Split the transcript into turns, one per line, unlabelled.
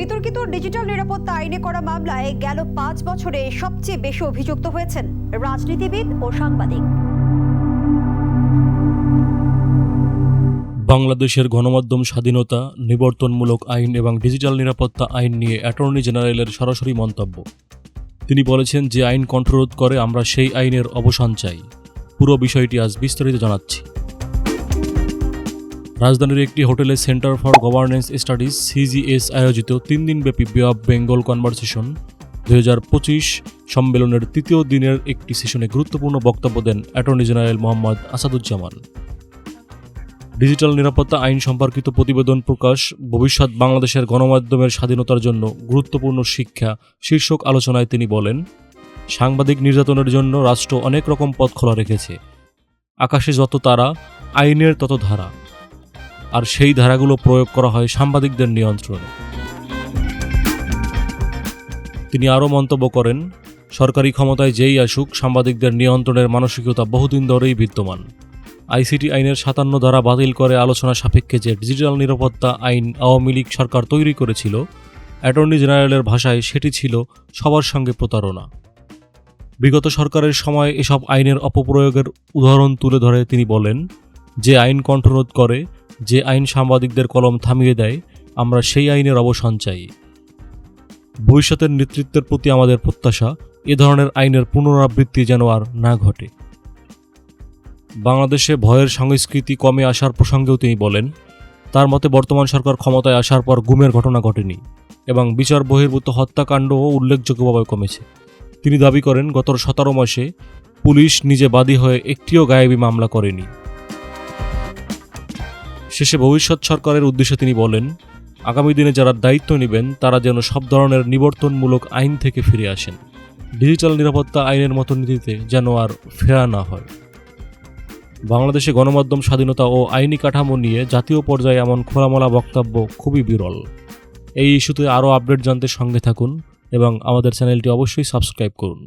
বিতর্কিত ডিজিটাল নিরাপত্তা আইনে করা মামলায় গেল পাঁচ বছরে সবচেয়ে বেশি অভিযুক্ত হয়েছেন রাজনীতিবিদ ও সাংবাদিক।
বাংলাদেশের গণমাধ্যম স্বাধীনতা, নিবর্তনমূলক আইন এবং ডিজিটাল নিরাপত্তা আইন নিয়ে অ্যাটর্নি জেনারেলের সরাসরি মন্তব্য। তিনি বলেছেন যে আইন কণ্ঠরোধ করে আমরা সেই আইনের অবসান চাই। পুরো বিষয়টি আজ বিস্তারিত জানাচ্ছি। রাজধানীর একটি হোটেলে center for governance studies CGS আয়োজিত তিন দিনব্যাপী বে অফ বেঙ্গল কনভারসেশন। দুই সম্মেলনের তৃতীয় দিনের একটি সেশনে গুরুত্বপূর্ণ বক্তব্য দেন attorney general Mohammad Asaduzzaman. Digital নিরাপত্তা আইন সম্পর্কিত প্রতিবেদন প্রকাশ, ভবিষ্যৎ বাংলাদেশের গণমাধ্যমের স্বাধীনতার জন্য গুরুত্বপূর্ণ শিক্ষা শীর্ষক আলোচনায় তিনি বলেন, সাংবাদিক নির্যাতনের জন্য রাষ্ট্র অনেক রকম পথ খোলা রেখেছে। আকাশে যত তারা, আইনের তত ধারা। আর সেই ধারাগুলো প্রয়োগ করা হয় সাংবাদিকদের নিয়ন্ত্রণে। তিনি আরও মন্তব্য করেন, সরকারি ক্ষমতায় যেই আসুক, সাংবাদিকদের নিয়ন্ত্রণের মানসিকতা বহুদিন ধরেই বিদ্যমান। আইসিটি আইনের সাতান্ন ধারা বাতিল করে আলোচনা সাপেক্ষে যে ডিজিটাল নিরাপত্তা আইন আওয়ামী লীগ সরকার তৈরি করেছিল, অ্যাটর্নি জেনারেলের ভাষায় সেটি ছিল সবার সঙ্গে প্রতারণা। বিগত সরকারের সময় এসব আইনের অপপ্রয়োগের উদাহরণ তুলে ধরে তিনি বলেন, যে আইন কণ্ঠরোধ করে যে আইন সাংবাদিকদের কলম থামিয়ে দেয়, আমরা সেই আইনের অবসান চাই। ভবিষ্যতের নেতৃত্বের প্রতি আমাদের প্রত্যাশা, এ ধরনের আইনের পুনরাবৃত্তি যেন আর না ঘটে। বাংলাদেশে ভয়ের সংস্কৃতি কমে আসার প্রসঙ্গেও তিনি বলেন, তার মতে বর্তমান সরকার ক্ষমতায় আসার পর গুমের ঘটনা ঘটেনি এবং বিচার বহির্ভূত হত্যাকাণ্ডও উল্লেখযোগ্যভাবে কমেছে। তিনি দাবি করেন, গত সতেরো মাসে পুলিশ নিজে বাদী হয়ে একটিও গায়েবী মামলা করেনি। শেষে ভবিষ্যৎ সরকারের উদ্দেশ্যে তিনি বলেন, আগামী দিনে যারা দায়িত্ব নেবেন, তারা যেন সব ধরনের নিবর্তনমূলক আইন থেকে ফিরে আসেন। ডিজিটাল নিরাপত্তা আইনের মতো নীতিতে যেন আর ফেরা না হয়। বাংলাদেশে গণমাধ্যম স্বাধীনতা ও আইনি কাঠামো নিয়ে জাতীয় পর্যায়ে এমন খোলামেলা বক্তব্য খুবই বিরল। এই ইস্যুতে আরও আপডেট জানতে সঙ্গে থাকুন এবং আমাদের চ্যানেলটি অবশ্যই সাবস্ক্রাইব করুন।